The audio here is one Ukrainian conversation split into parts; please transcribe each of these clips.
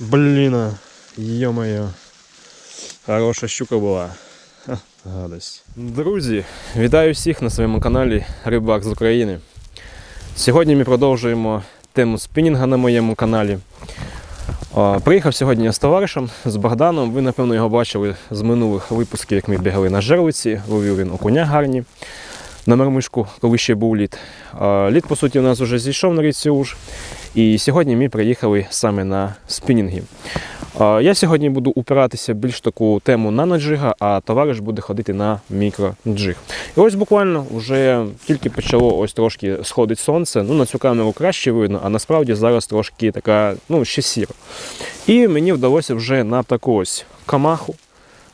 Блін, йо-моє. Хороша щука була. Ха, гадость. Друзі, вітаю всіх на своєму каналі Рибак з України. Сьогодні ми продовжуємо тему спінінга на моєму каналі. Приїхав сьогодні я з товаришем, з Богданом. Ви, напевно, його бачили з минулих випусків, як ми бігали на жерлиці, ловив він окуня гарні на мармишку, коли ще був лід. Лід, по суті, у нас вже зійшов на річці Уж. І сьогодні ми приїхали саме на спінінги. Я сьогодні буду упиратися більш таку тему наноджига, а товариш буде ходити на мікроджиг. І ось буквально вже тільки почало ось трошки сходить сонце. Ну, на цю камеру краще видно, а насправді зараз трошки така, ну, ще сіро. І мені вдалося вже на таку ось камаху,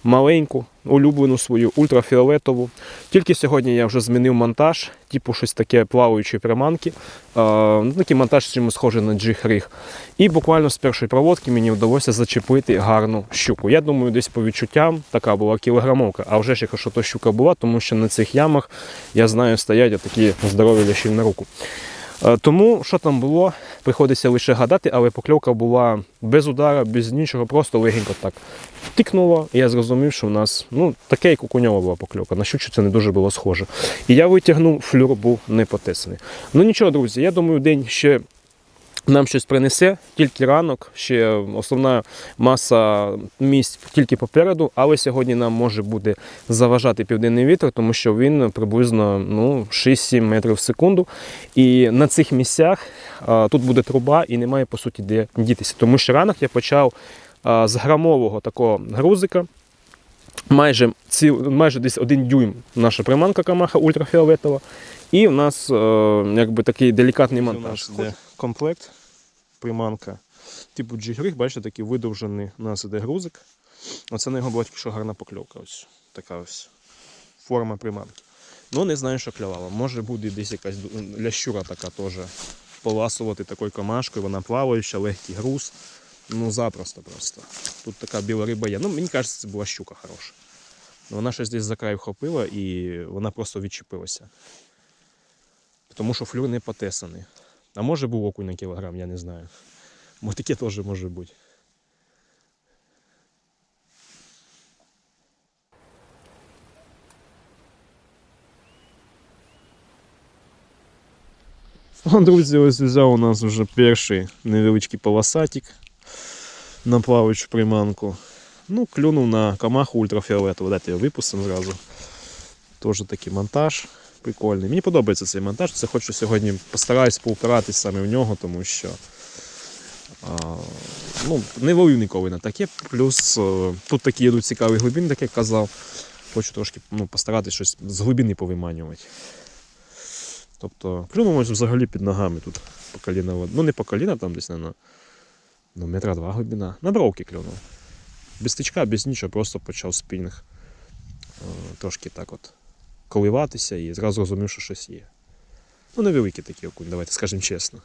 маленьку, улюблену свою ультрафіолетову. Тільки сьогодні я вже змінив монтаж, типу щось таке плаваючі приманки. Ну, такий монтаж чим схожий на джиг-ріг. І буквально з першої проводки мені вдалося зачепити гарну щуку. Я думаю, десь по відчуттям така була кілограмовка. А вже ж якщо то щука була, тому що на цих ямах я знаю, стоять такі здорові ляші на руку. Е, Тому що там було, приходиться лише гадати, але покльовка була без удара, без нічого, просто легенько так тикнуло. І я зрозумів, що в нас ну, таке, як у коньова була покльовка. На щучу це не дуже було схоже. І я витягнув, флюр був не потисаний. Ну нічого, друзі, я думаю, день ще. Нам щось принесе, тільки ранок, ще основна маса місць тільки попереду, але сьогодні нам може буде заважати південний вітер, тому що він приблизно ну, 6-7 метрів в секунду. І на цих місцях а, тут буде труба і немає по суті де дітися. Тому що ранок я почав а, з грамового такого грузика. Майже, ціл, майже десь один дюйм наша приманка камаха ультрафіолетова. І в нас е, якби такий делікатний монтаж. Комплект, приманка. Типу джигриг, бачите, такий видовжений у нас іде грузик. Оце на його була що гарна покльовка. Ось така ось форма приманки. Ну, не знаю, що клювало. Може буде десь якась лящура така теж поласувати такою камашкою, вона плаваюча, легкий груз. Ну, запросто просто. Тут така біла риба є. Ну, мені кажеться, це була щука хороша. Ну, Вона щось десь за край вхопила і вона просто відчепилася. Тому що флюр не потесаний. А може був окунь на кілограм, я не знаю. Бо таке теж може бути. О, друзі, ось взяв у нас вже перший невеличкий полосатик на плаваючу приманку. Ну, клюнув на камаху ультрафіолетову. Дайте його випустимо зразу. Теж такий монтаж прикольний. Мені подобається цей монтаж. Це хочу сьогодні постараюсь поупиратись саме в нього, тому що а, ну, не ловив ніколи на таке. Плюс е, тут такі йдуть цікаві глибини, так як казав. Хочу трошки ну, постаратись щось з глибини повиманювати. Тобто клюнув ось взагалі під ногами тут по коліна. вод- Ну не по коліна, там десь на ну, метра два глибина. На бровки клюнув. Без тичка, без нічого, просто почав спінг е, трошки так от коливатися і зразу розумів, що щось є. Ну, невеликі такі окунь, давайте скажемо чесно.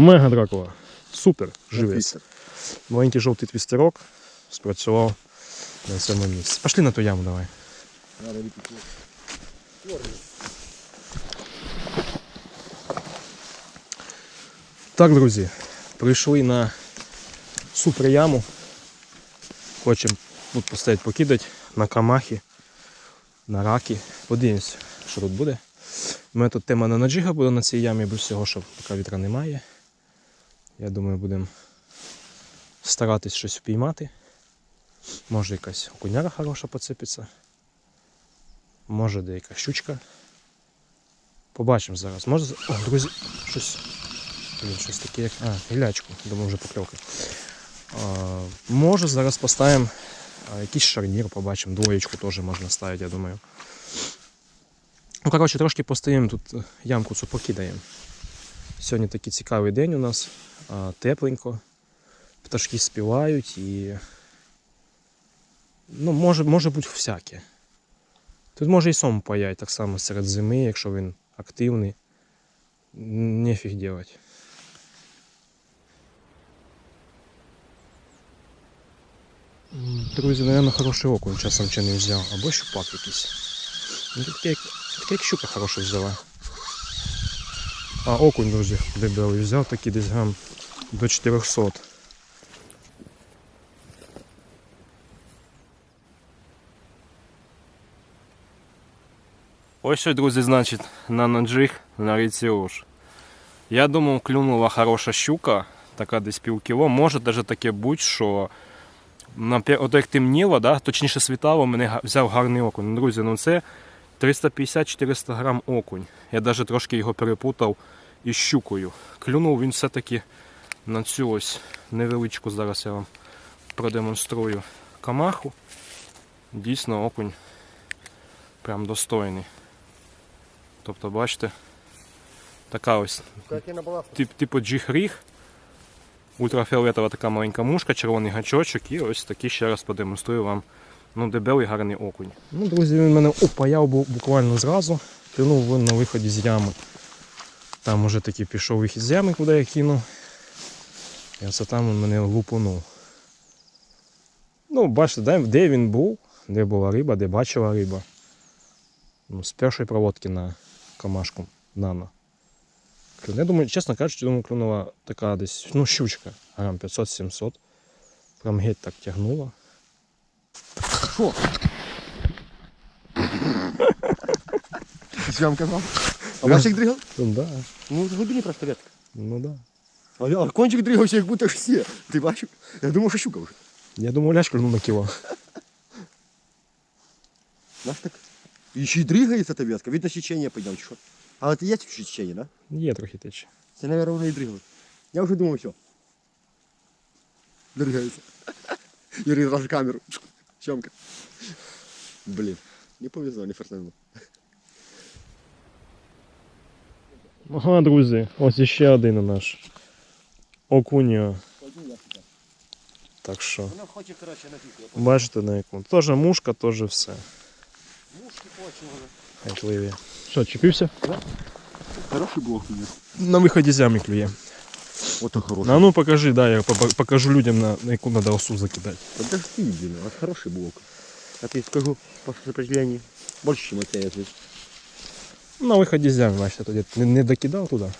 Мега дракова. Супер, живий. Маленький жовтий твістерок спрацював на цьому місці. Пошли на ту яму давай. Так, друзі, прийшли на супер яму. Хочемо тут поставити покидати на камахи, на раки. Подивимось, що тут буде. У мене тут тема на наджига буде на цій ямі, без всього, що поки вітра немає. Я думаю, будемо старатись щось впіймати. Може якась окуняра хороша поцепиться. Може деяка щучка. Побачимо зараз. Може. О, друзі, щось. Блін, щось таке як. А, гілячку, думаю, вже покльовка. А, може зараз поставимо якийсь шарнір, побачимо. Двоєчку теж можна ставити, я думаю. Ну, коротше, трошки постоїмо тут е, ямку цю покидаємо. Сьогодні такий цікавий день у нас, тепленько, пташки співають і Ну, може, може бути всяке. Тут може і сом паять так само серед зими, якщо він активний. Нефіг делать. Друзі, наверное, хороший окунь часом чи не взяв. Або щупак якийсь. Ну, таке як щука хороша взяла. А, окунь, друзі, дебелий взяв такий десь грам до 400. Ось що, друзі, значить, на наджиг на річці Руш. Я думав, клюнула хороша щука, така десь пів кіло. Може навіть таке бути, що на, пе- як темніло, да, точніше світало, мене взяв гарний окунь. Ну, Друзі, ну це 350-400 грам окунь. Я навіть трошки його перепутав із щукою. Клюнув він все-таки на цю ось невеличку, зараз я вам продемонструю камаху. Дійсно, окунь прям достойний. Тобто, бачите, така ось тип, типу джих-ріг. Ультрафіолетова така маленька мушка, червоний гачочок і ось такий ще раз продемонструю вам. Ну, дебелий гарний окунь. Ну, друзі, він мене упаяв бу- буквально зразу. Кинув на виході з ями. Там уже таки пішов вихід з ями, куди я кинув. І оце там він мене лупанув. Ну, бачите, де він був, де була риба, де бачила риба. Ну, з першої проводки на камашку нано. Я думаю, чесно кажучи, думаю, клюнула така десь, ну, щучка, грам 500-700. Прям геть так тягнула. Что? Что я вам сказал? А Машик дрыгал? Ну да, Ну, в глибині просто редко. ну да. А, я- а кончик дригався, як будто всі. Ти бачив? Я думав, що щука вже. Я думаю, лящ клюнув на кіло. Наш так. І ще й дригається та в'язка. Видно, сечення підняв, чи що. Але це є ще сечення, да? Є трохи тече. Це, мабуть, воно і дригало. Я вже думав, все. Дригається. Юрій зразу камеру. Сьомка. Блін. Не повезло, не фартануло. Ага, друзі, ось іще один наш. Окуньо. Так що, Вона хоче, коротше, на фіку. бачите на якому. Теж мушка, теж все. Мушки хоче вже. Гайтливі. Що, чіпився? Хороший блок у мене. На виході з ями Клює. Ото хороший. А ну покажи, да, я покажу людям, на, на яку треба осу закидати. Подожди, блин, вот хороший блок. А ты скажу по распределению больше, чем это я здесь. На виході з ями, бачите, тоді не, не докидав туди.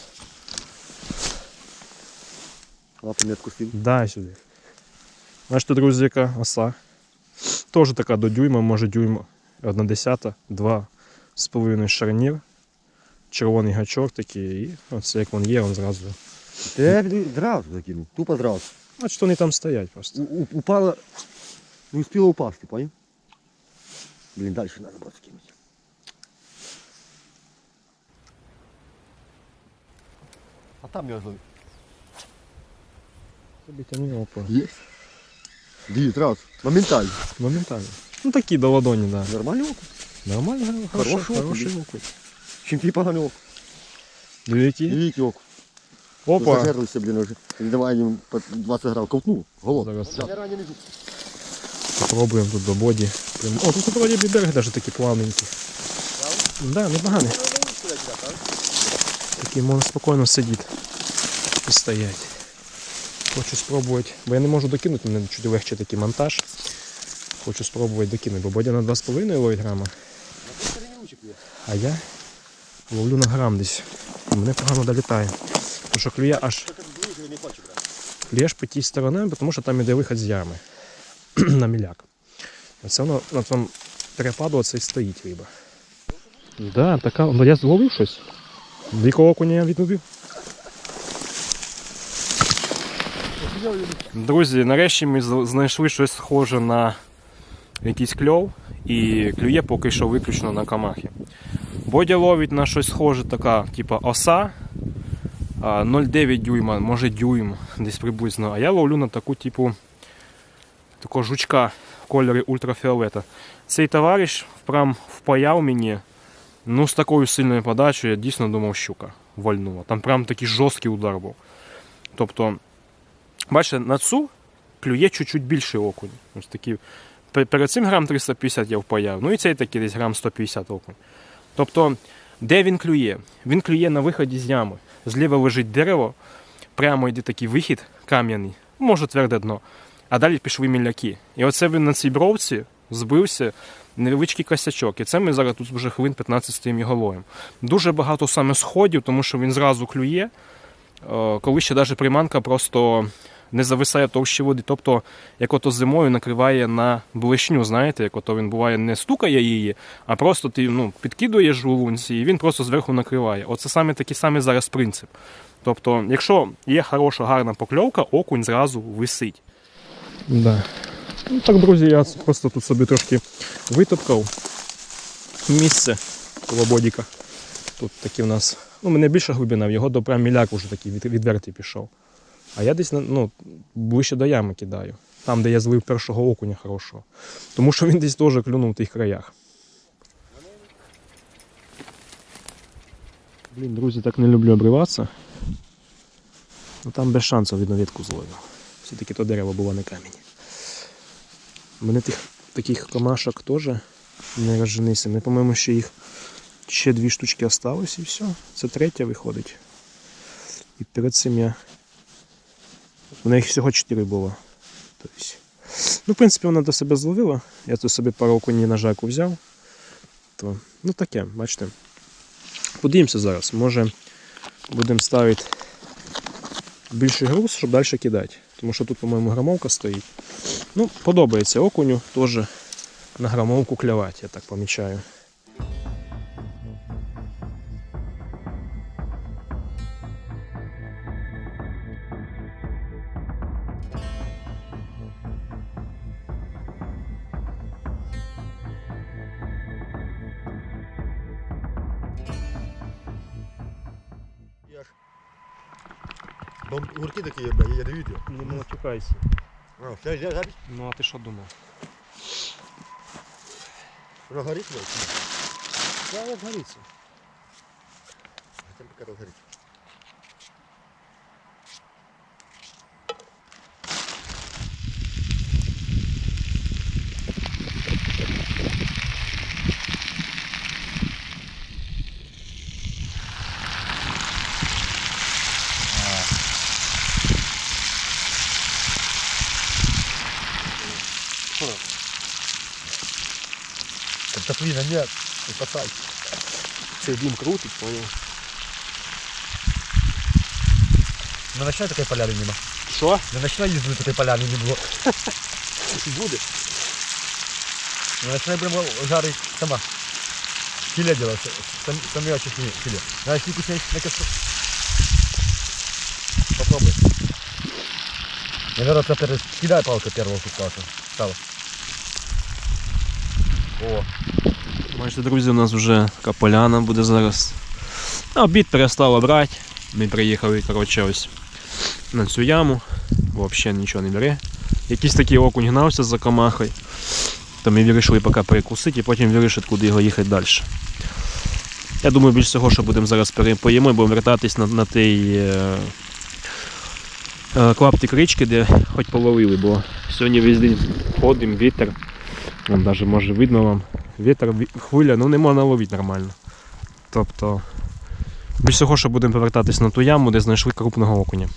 Лапу не откусил. Дай сюди. Бачите, друзі, яка оса. Теж така до дюйма, може дюйма. Одна десята, два з половиною шарнір. Червоний гачок такий, і оце як він є, він зразу. Да я блин, сразу закинул, тупо сразу. Бачите, вони там стоять просто. У- у- упала, не успела упасть, ты понял? Блин, дальше надо было скинуть. А там я зловил. Собі тяни, опа. Есть. Дивит, раз. Моментально. Моментально. Ну такі до ладоні, да. Нормальный опыт. Нормально, хороший, Хороший окунь, хороший да. окунь. Чем поганый опыт. Диви, які? Великий окунь. Опа. Зажерлися, блин, уже. Давай им по 20 грамм колтнул. Голод. Зараз тут до боді. Прям- О, тут би берег навіть такий плавненький. Да, непоганий. Такий можна спокійно сидіти і стоять. Хочу спробувати, бо я не можу докинути, мене чуть легше такий монтаж. Хочу спробувати докинути, бо бодя на 2,5 ловить грама, а я ловлю на грам десь. І Мене погано долітає. Тому що клює аж клюєш по тій стороні, тому що там іде вихід з ями на міляк. Оце воно на цьому перепаду оце і стоїть риба. Да, така. Ну я зловив щось. Дикого окуня я відловив. Друзі, нарешті ми знайшли щось схоже на якийсь кльов і клює поки що виключно на камахи. Бодя ловить на щось схоже, така, типа оса. А, 0,9 дюйма, може дюйм десь приблизно. А я ловлю на таку, типу, такого жучка в кольорі ультрафіолета. Цей товариш прям впаяв мені ну, з такою сильною подачею, я дійсно думав, щука вальнула. Там прям такий жорсткий удар був. Тобто, бачите, на цю клює чуть-чуть більший окунь. Ось пе- перед цим грам 350 я впаяв, ну і цей такий десь грам 150 окунь. Тобто, де він клює? Він клює на виході з ями. Зліва лежить дерево, прямо йде такий вихід кам'яний, може тверде дно, а далі пішли міляки. І оце він на цій бровці збився невеличкий косячок. І це ми зараз тут вже хвилин 15 стоїмо його ловимо. Дуже багато саме сходів, тому що він зразу клює, е, коли ще навіть приманка просто не зависає товщі води. Тобто, як ото зимою накриває на блешню, знаєте, як ото він буває, не стукає її, а просто ти ну, підкидуєш у лунці, і він просто зверху накриває. Оце саме такий самий зараз принцип. Тобто, якщо є хороша, гарна покльовка, окунь зразу висить. Да. Ну так, друзі, я просто тут собі трошки витопкав місце коло бодіка. Тут такі в нас. Ну, мене більша глибина, в його до прям міляк уже такий відвертий пішов. А я десь ну, ближче до ями кидаю. Там, де я злив першого окуня хорошого. Тому що він десь теж клюнув в тих краях. Блін, друзі, так не люблю обриватися. Ну там без шансів видно ветку зловив. Все-таки то дерево було не камінь. У мене тих таких комашок теж не розженися. Ми, по-моєму, ще їх ще дві штучки осталось і все. Це третя виходить. І перед цим я. У неї всього чотири було. Тобто. Ну, в принципі, вона до себе зловила. Я тут собі пару окунів на жаку взяв. То, ну таке, бачите. Подивимося зараз. Може будемо ставити більший груз, щоб далі кидати. Тому що тут, по-моєму, грамовка стоїть. Ну, подобається окуню теж на грамовку клювати, я так помічаю. Матюкайся. А, все. Ну, а ти що думав? Воно горить, бля? Я як горіться. Там поки розгорить. Лиза, нет, не пацай. Все, дым крутит, понял. Ну, на ночной такой поляны не было. Что? На ночной езды такой поляны не было. Будет. На ночной прямо жарить сама. Филе делать, сам, сам я сейчас не филе. Надо щуку снять на костер. Попробуй. Наверное, это скидай палку первого кусочка. Стало. О, Бачите, друзі, у нас вже така поляна буде зараз. Обід перестало брати. Ми приїхали, коротше, ось на цю яму. Взагалі нічого не бере. Якийсь такий окунь гнався за комахою. То ми вирішили поки перекусити і потім вирішити, куди його їхати далі. Я думаю, більш всього, що будемо зараз пере- поїмо і будемо вертатись на, на той е, е, клаптик річки, де хоч половили, бо сьогодні весь день ходимо, вітер. Вон навіть може видно вам. Вітер, хвиля, ну не можна ловити нормально. Тобто, більш всього, що будемо повертатись на ту яму, де знайшли крупного окуня.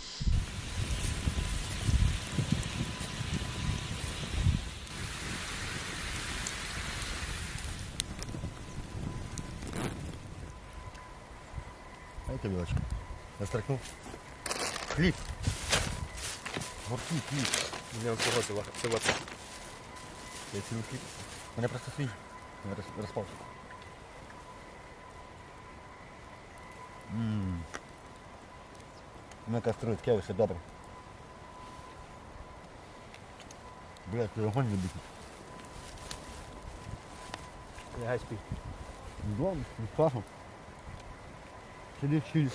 это мелочка. Я строкнул. Клип. Гурки, клип. У меня всего всего всего. Я тебе клип. У просто свій. распался. Мы каструют, кевы все добрый. Блять, телефон не дышит. Лягай спи. Дом, не Сиди, чилишь.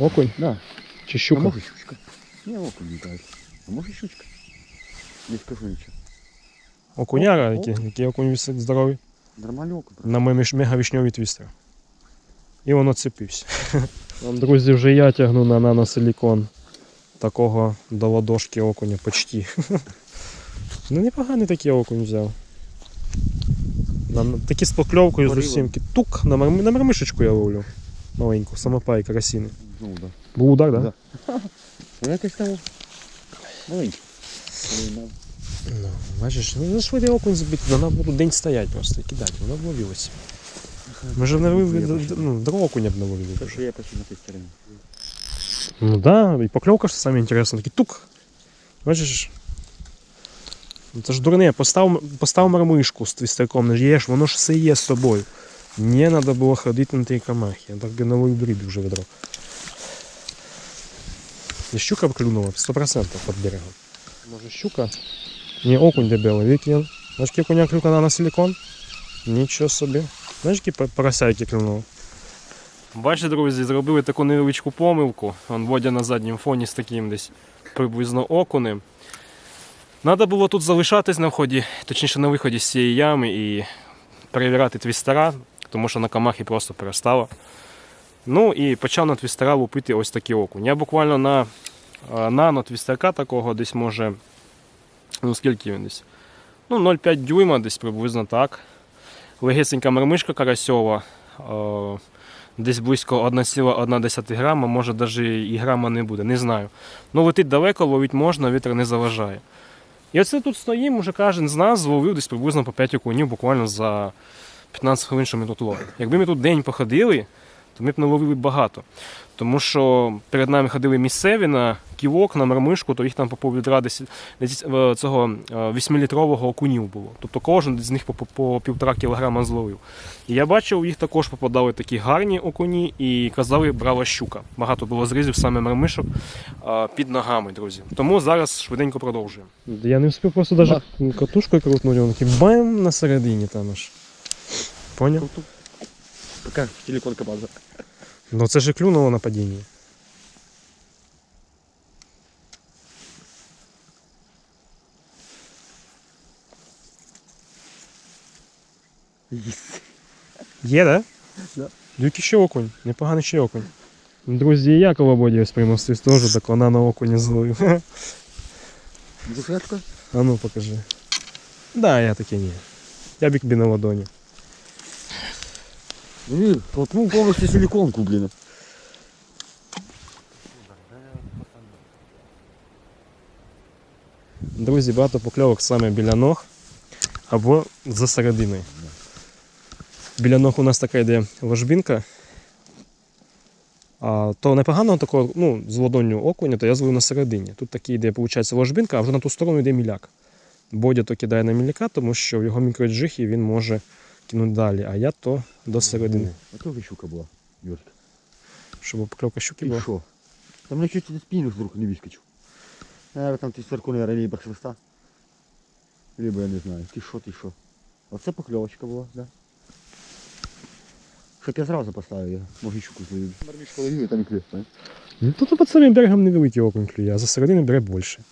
Окунь Да. чи А щука? може щучка? Не окунь літають. А може щучка? Не скажу нічого. Окуняра, О, який, який окунь висить здоровий. Нормальний окунь. На мегавішньовий твістер. І воно цепився. Вам, друзі, вже я тягну на наносилікон такого до ладошки окуня почти. Ну непоганий такий окунь взяв. Такі з покльовкою з Поривом. усім. Тук на, мар- на мармишечку я ловлю. Маленьку, самопай, карасіни. Ну, да. Був удар, так? Да? Да. Ну, якось там маленький. Ну, Ну, бачиш, ну ну, швидкий окунь збити, вона буде день стоять просто і кидати, вона вловилася. Ми ж не вивели, ну, до окуня б не вивели. Це що я почну на тій стороні. Ну да, і покльовка ж саме інтересно, такий тук. Бачиш? Ну, Це ж дурне, постав, постав мармишку з твістерком, не їш, воно ж все є з собою. Не треба було ходити на тій камахі, я так би наловив рибі вже відро. І щука клюнула 100% під берегом. Може щука? Ні, окунь дебелий, викинь. Знаєш, який окуня клюка на силикон? Нічого собі. Знаєш, який порося, який клюнув? Бачите, друзі, зробили таку невеличку помилку. Вон водя на задньому фоні з таким десь приблизно окунем. Треба було тут залишатись на вході, точніше на виході з цієї ями і перевіряти твістера, тому що на камахі просто перестало. Ну і почав на твістера лупити ось такий окунь. Я буквально на е, нано твістерка такого десь може. Ну скільки він десь? Ну, 0,5 дюйма, десь приблизно так. Легесенька мармишка карасьова. е, Десь близько 1,1 грама, може навіть і грама не буде, не знаю. Ну летить далеко, ловити можна, вітер не заважає. І оце тут стоїмо, вже кожен з нас зловив десь приблизно по 5 окунів буквально за 15 хвилин, що ми тут ловимо. Якби ми тут день походили, то ми б наловили багато. Тому що перед нами ходили місцеві на ківок, на мармишку, то їх там по пів десь, десь е, цього 8-літрового окунів було. Тобто кожен з них по, по, по півтора кілограма зловив. І я бачив, їх також попадали такі гарні окуні і казали, брала щука. Багато було зрізів саме мармишок під ногами, друзі. Тому зараз швиденько продовжуємо. Я не встиг просто навіть катушкою крутнути, він такий бам на середині там аж. Поняв? Така телефон кабаза. Ну це ж клюнуло на падінні. Є, да? Да. Який ще окунь, непоганий ще окунь. Друзі, і я колободі ось приймав теж, так вона на окуні зловив. Десятка? А ну покажи. Да, я таки ні. Я б тобі на ладоні. Ні, толкнув повністю силиконку, блін. Друзі, багато покльовок саме біля ног або за серединою. Біля ног у нас така йде ложбінка. А то непоганого такого, ну, з ладонню окуня, то я зловив на середині. Тут такий йде, виходить, ложбінка, а вже на ту сторону йде міляк. Бодя то кидає на міляка, тому що в його мікроджихі він може кинути далі, а я то до середини. А то щука була, Йорик. Щоб покльовка щуки І була. що? Там мене чуть на спину вдруг не вискочив. Наверное, там ти сверху, наверное, либо хвоста. Либо я не знаю. Ти що, ти що? Оце покльовочка була, да? Щоб я зразу поставив його. Може щуку зловив. Мармішка ловив, там і клює. Ну, тут під самим берегом невеликий окунь клює, а за середини бере більше.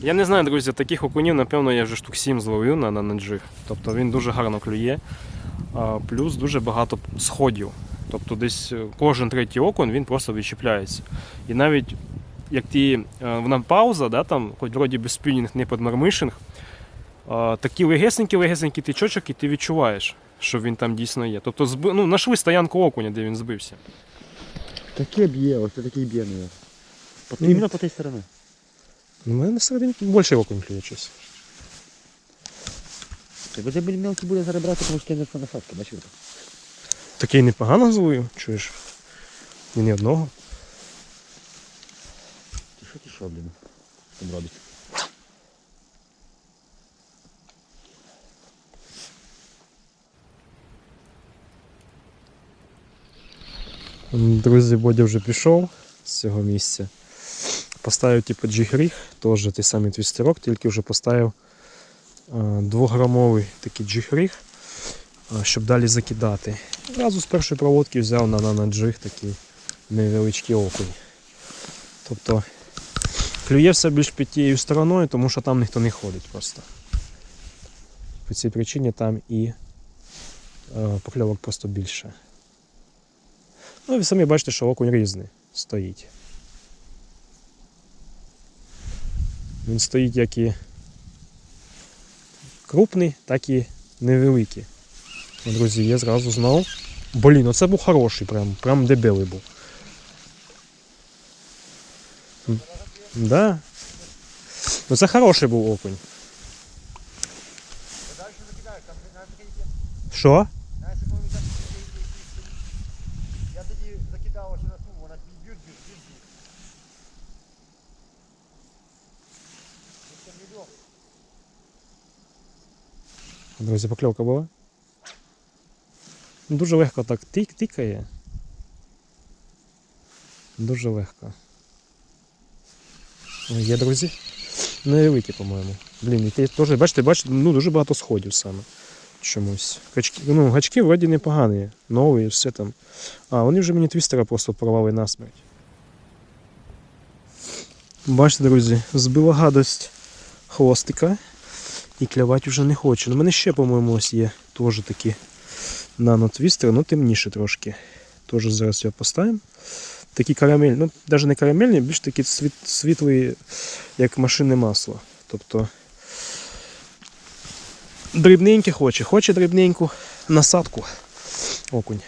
Я не знаю, друзі, таких окунів, напевно, я вже штук 7 зловив на, на, на. Тобто він дуже гарно клює. Плюс дуже багато сходів. Тобто десь е, кожен третій окунь він просто відчіпляється. І навіть як ті, е, вона пауза, да, там, хоч вроді би спінінг не підмармишинг, а, такі легесенькі легесенький тичочок, і ти відчуваєш, що він там дійсно є. Тобто зби, ну, знайшли стоянку окуня, де він збився. Таке б'є, ось такий б'є, наверное. Ну, іменно по тій стороні. Ну, у мене на середині більше окунь. Бо це біль мелкий буде зараз брати, тому що кине на насадка, бачив? Такий непогано зловив, чуєш? І ні одного. Ти що ти що, блін? Там робить? Друзі, Бодя вже пішов з цього місця. Поставив типу джигріг, теж той самий твістерок, тільки вже поставив а, двограмовий такий джигріг, а, щоб далі закидати. Одразу з першої проводки взяв на наноджиг такий невеличкий окунь. Тобто клює все більш під тією стороною, тому що там ніхто не ходить просто. По цій причині там і е, покльовок просто більше. Ну і ви самі бачите, що окунь різний стоїть. Він стоїть як і крупний, так і невеликий. Друзі, я зразу знав. Блін, оце був хороший, прям, прям дебелий був. Да. Ну це хороший був окунь. Що? Друзі, покльовка була. Дуже легко так тик тикає. Дуже легко. О, Є, друзі. Невеликі, по-моєму. Блін, і теж, бачите, бачите, ну дуже багато сходів саме. Чомусь. Гачки, ну, гачки вроді непогані, нові, все там. А, вони вже мені твістера просто порвали насмерть. Бачите, друзі, збила гадость хвостика і клявати вже не хоче. Ну, У мене ще, по-моєму, ось є теж такі нанотвістери, ну темніше трошки. Теж зараз його поставимо. Такі карамельні, ну навіть не карамельні, більш такі світ, світлі, як машинне масло. Тобто дрібненьке хоче, хоче дрібненьку насадку. Окунь.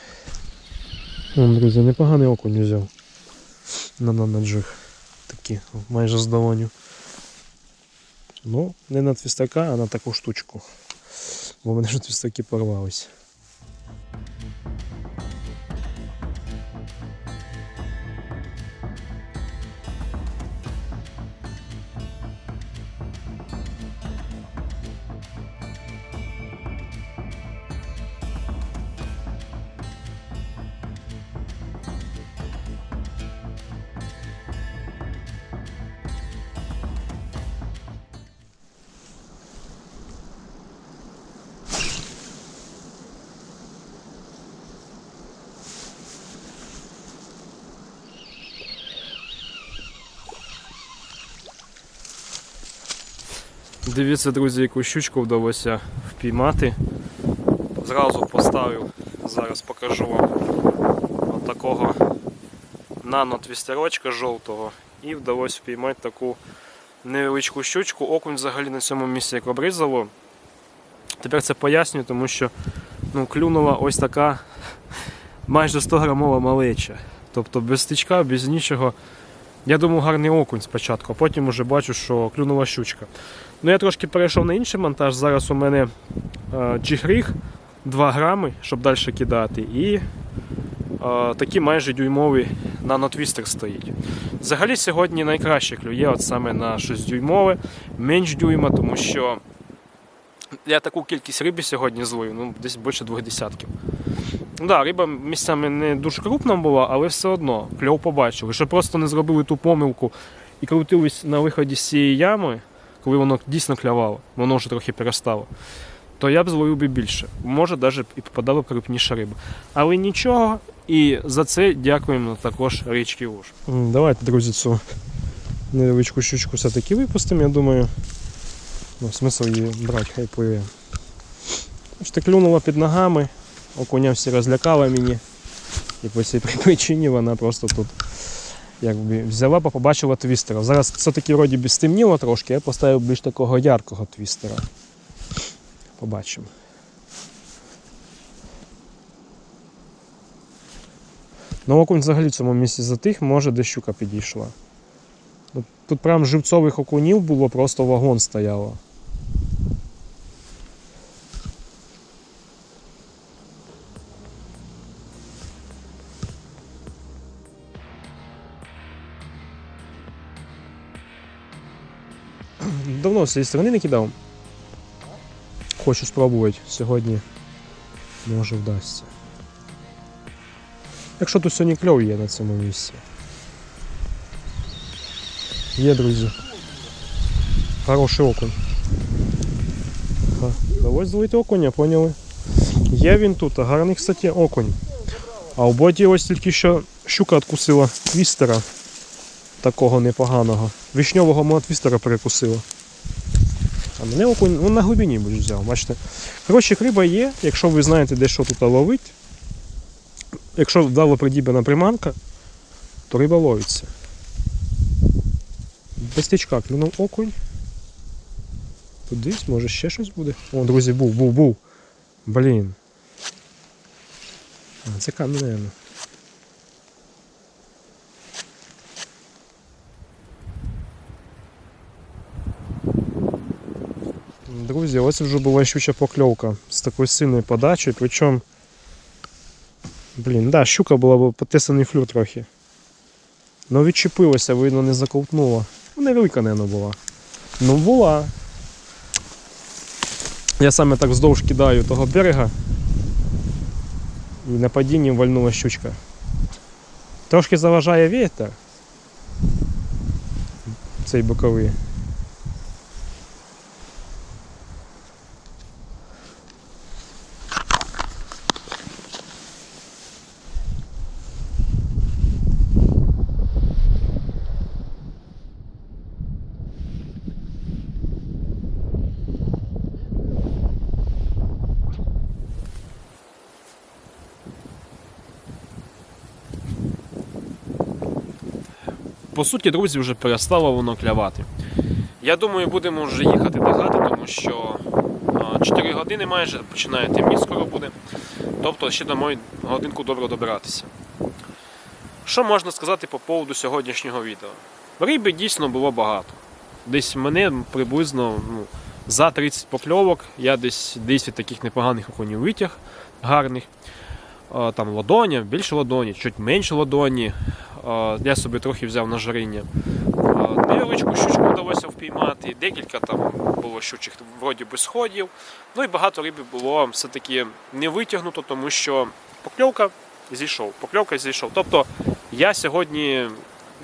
Вон, друзі, непоганий окунь взяв. На нанаджих. Такі, майже з. Ну, не на твістака, а на таку штучку. Бо мене ж твістаки порвались. Дивіться, друзі, яку щучку вдалося впіймати. Зразу поставив, зараз покажу вам отакого нано-твістерочка жовтого і вдалося впіймати таку невеличку щучку. Окунь взагалі на цьому місці як обрізало. Тепер це пояснюю, тому що ну, клюнула ось така майже 100 грамова малеча. Тобто без стичка, без нічого. Я думав гарний окунь спочатку, а потім вже бачу, що клюнула щучка. Ну я трошки перейшов на інший монтаж. Зараз у мене е, джигріг 2 грами, щоб далі кидати. І е, такий майже дюймовий нанотвістер стоїть. Взагалі сьогодні найкраще клює от саме на щось дюймове, менш дюйма, тому що я таку кількість риби сьогодні зловив, ну десь більше двох десятків. Да, риба місцями не дуже крупна була, але все одно кльов побачили. Що просто не зробили ту помилку і крутились на виході з цієї ями, коли воно дійсно клявало, воно вже трохи перестало, то я б зловив би більше. Може, навіть і попадала б крупніша риба. Але нічого, і за це дякуємо також річки Уж. Давайте, друзі, цю невеличку щучку все-таки випустимо, я думаю. Ну, смисл її брати, хай пливе. Бачите, клюнула під ногами, окуня всі розлякала мені. І по цій причині вона просто тут якби взяла, побачила твістера. Зараз все-таки вроді би стемніло трошки, я поставив більш такого яркого твістера. Побачимо. Ну, окунь взагалі в цьому місці затих, може де щука підійшла. Тут прям живцових окунів було, просто вагон стояло. Давно з цієї сторони не кидав. Хочу спробувати сьогодні. Може вдасться. Якщо тут сьогодні кльов є на цьому місці. Є, друзі. Хороший окунь. Давай зловити окуня, поняли? Є він тут, а гарний, кстати, окунь. А в боді ось тільки що щука откусила твістера. Такого непоганого. Вишньового мого твістера перекусила. А мене окунь ну, на глибині взяв, бачите. Коротше, риба є, якщо ви знаєте, де що тут ловить. Якщо вдало придібана приманка, то риба ловиться. Без тічка клюнув окунь. Тут може ще щось буде. О, друзі, був, був, був. Блін. А, це камінь, наверное. Друзі, ось вже була щуча покльовка з такою сильною подачею, причому. Блін, да, щука була б потисаний флюр трохи. Ну відчепилося, видно, не заковтнула. Ну, невелика, не була. Ну була. Я саме так вздовж кидаю того берега. І на падінні вальнула щучка. Трошки заважає вітер. Цей боковий. По суті, друзі, вже перестало воно клявати. Я думаю, будемо вже їхати до хати, тому що 4 години майже починає темніти, скоро буде. Тобто ще домой годинку добре добиратися. Що можна сказати по поводу сьогоднішнього відео? Риби дійсно було багато. Десь мене приблизно ну, за 30 покльовок, я десь 10 таких непоганих окунів витяг, гарних. А, Там ладоня, більше ладоні, чуть менше ладоні. Я собі трохи взяв на жаріння. А, Невеличку щучку вдалося впіймати, декілька там було щучих вроді би сходів. Ну і багато риби було все-таки не витягнуто, тому що покльовка зійшов. Покльовка зійшов. Тобто я сьогодні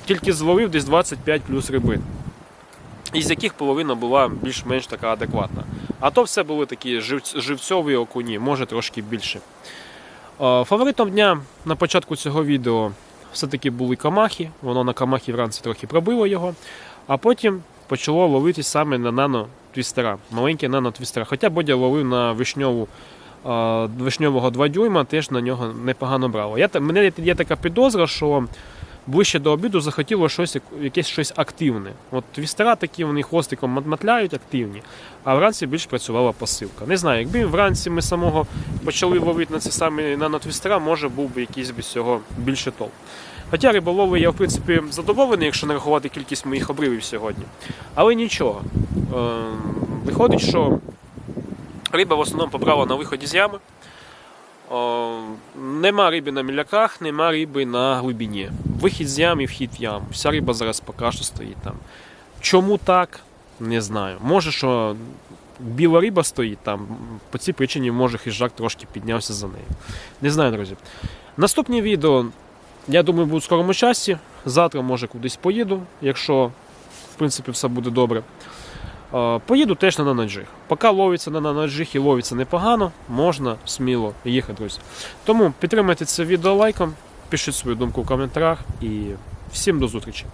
тільки зловив десь 25 плюс рибин. Із яких половина була більш-менш така адекватна. А то все були такі жив- живцьові окуні, може трошки більше. Е, Фаворитом дня на початку цього відео все-таки були камахи. Воно на камахі вранці трохи пробило його, а потім почало ловитись саме на нано-твістера, маленькі нано-твістера. Хоча Бодя ловив на вишньову, е, вишньового 2 дюйма, теж на нього непогано брало. Я, мене є така підозра, що ближче до обіду захотіло щось, якесь щось активне. От твістера такі, вони хвостиком матляють активні, а вранці більш працювала посилка. Не знаю, якби вранці ми самого почали ловити на ці самі нанотвістера, може був би якийсь би з цього більше толк. Хоча риболови я в принципі задоволений, якщо не рахувати кількість моїх обривів сьогодні. Але нічого. Е, виходить, що риба в основному побрала на виході з ями. Нема риби на міляках, нема риби на глибині. Вихід з ям і вхід в яму. Вся риба зараз поки що стоїть там. Чому так? Не знаю. Може, що біла риба стоїть там. По цій причині, може, хижак трошки піднявся за нею. Не знаю, друзі. Наступні відео, я думаю, будуть в скорому часі. Завтра, може, кудись поїду, якщо в принципі все буде добре. Е, Поїду теж на нанаджих. Поки ловиться на нанаджих і ловиться непогано, можна сміло їхати, друзі. Тому підтримайте це відео лайком, пишіть свою думку в коментарях і всім до зустрічі.